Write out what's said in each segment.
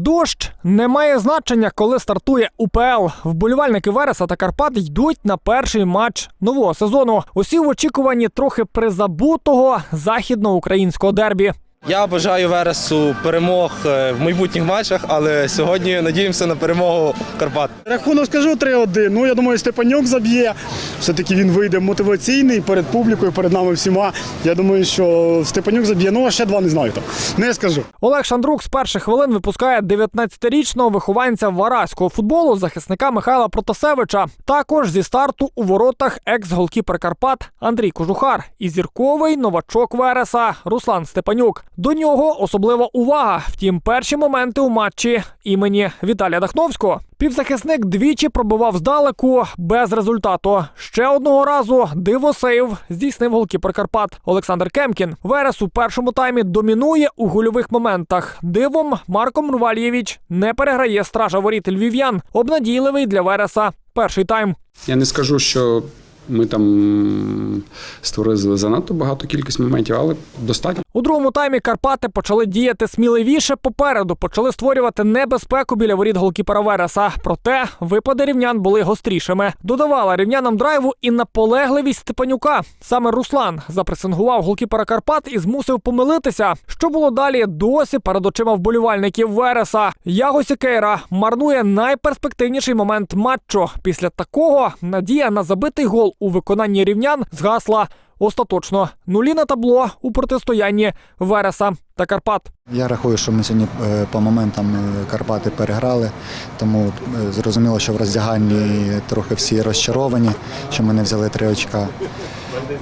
Дощ не має значення, коли стартує УПЛ. Вболівальники Вереса та Карпат йдуть на перший матч нового сезону. Усі в очікуванні трохи призабутого західноукраїнського дербі. Я бажаю Вересу перемог е, в майбутніх матчах, але сьогодні надіємося на перемогу Карпат. Рахунок скажу 3-1. Ну я думаю, Степанюк заб'є. Все-таки він вийде мотиваційний перед публікою, перед нами всіма. Я думаю, що Степанюк заб'є. Ну а ще два не знаю там. Не скажу. Олег Шандрук з перших хвилин випускає 19-річного вихованця вараського футболу захисника Михайла Протасевича. Також зі старту у воротах екс-голкіпер Карпат Андрій Кожухар і зірковий новачок Вереса Руслан Степанюк. До нього особлива увага. Втім, перші моменти у матчі імені Віталія Дахновського. Півзахисник двічі пробивав здалеку без результату. Ще одного разу диво-сейв здійснив голкіпер Карпат Олександр Кемкін. Верес у першому таймі домінує у гольових моментах. Дивом Марко Мрвальєвич не переграє стража воріт львів'ян. Обнадійливий для Вереса. Перший тайм. Я не скажу, що ми там створили занадто багато кількість моментів, але достатньо. У другому таймі Карпати почали діяти сміливіше попереду, почали створювати небезпеку біля воріт голкіпера Вереса. Проте випади рівнян були гострішими. Додавала рівнянам драйву і наполегливість Степанюка. Саме Руслан запресингував голкіпера Карпат і змусив помилитися. Що було далі? Досі перед очима вболівальників Вереса. Яго Сікейра марнує найперспективніший момент матчу. Після такого надія на забитий гол у виконанні рівнян згасла. Остаточно нулі на табло у протистоянні Вереса та Карпат. Я рахую, що ми сьогодні е, по моментам е, Карпати переграли, тому е, зрозуміло, що в роздягальні трохи всі розчаровані, що ми не взяли три очка.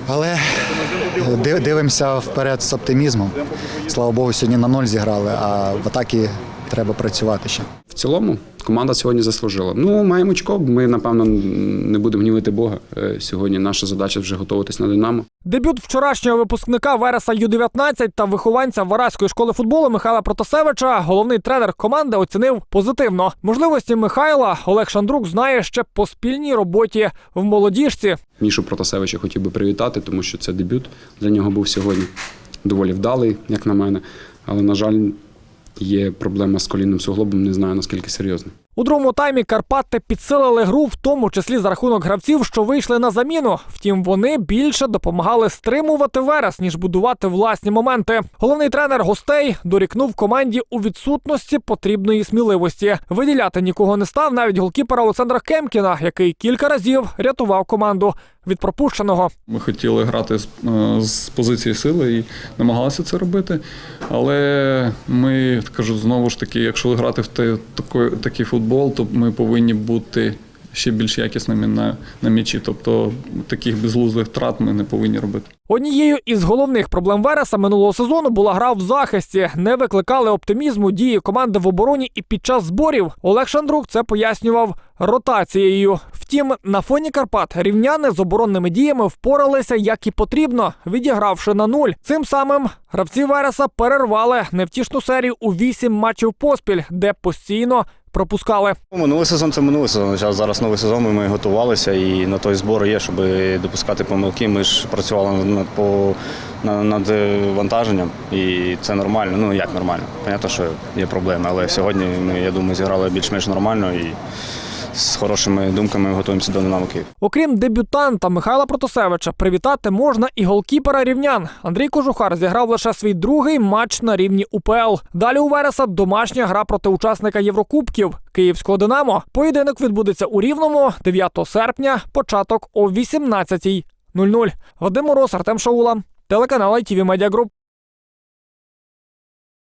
Але дивимося вперед з оптимізмом. Слава Богу, сьогодні на ноль зіграли, а в атакі треба працювати ще. В цілому команда сьогодні заслужила. Ну, маємо очко. Ми, напевно, не будемо гнівити Бога. Е, Сьогодні наша задача вже готуватись на Динамо. Дебют вчорашнього випускника Вереса Ю-19 та вихованця Вараської школи футболу Михайла Протасевича головний тренер команди оцінив позитивно. Можливості Михайла Олег Шандрук знає ще по спільній роботі в молодіжці. Мішу Протасевича хотів би привітати, тому що це дебют для нього був сьогодні доволі вдалий, як на мене. Але, на жаль, є проблема з колінним суглобом, не знаю наскільки серйозно. У другому таймі Карпати підсилили гру, в тому числі за рахунок гравців, що вийшли на заміну. Втім, вони більше допомагали стримувати Верес, ніж будувати власні моменти. Головний тренер гостей дорікнув команді у відсутності потрібної сміливості. Виділяти нікого не став навіть голкіпера Олександра Кемкіна, який кілька разів рятував команду від пропущеного. Ми хотіли грати з, е, з позиції сили і намагалися це робити. Але ми кажу знову ж таки, якщо грати в те, такий, такий футбол, то ми повинні бути ще більш якісними на, на м'ячі. Тобто таких безглуздих втрат ми не повинні робити. Однією із головних проблем Вереса минулого сезону була гра в захисті. Не викликали оптимізму дії команди в обороні і під час зборів. Олег Шандрук це пояснював ротацією. Втім, на фоні Карпат рівняни з оборонними діями впоралися як і потрібно, відігравши на нуль. Цим самим гравці Вереса перервали невтішну серію у вісім матчів поспіль, де постійно пропускали. Минулий сезон це минулий сезон. Зараз, зараз новий сезон. Ми, ми готувалися і на той збор є, щоб допускати помилки. Ми ж працювали над по над е, вантаженням, і це нормально. Ну як нормально. Понятно, що є проблеми, але сьогодні ми, я думаю, зіграли більш-менш нормально і з хорошими думками готуємося до Динамо Київ. Окрім дебютанта Михайла Протасевича, привітати можна і голкіпера рівнян. Андрій Кожухар зіграв лише свій другий матч на рівні УПЛ. Далі у Вереса домашня гра проти учасника Єврокубків Київського Динамо. Поєдинок відбудеться у Рівному 9 серпня, початок о 18.00. Вадим Мороз, Артем Шаула, телеканал ITV Media Group.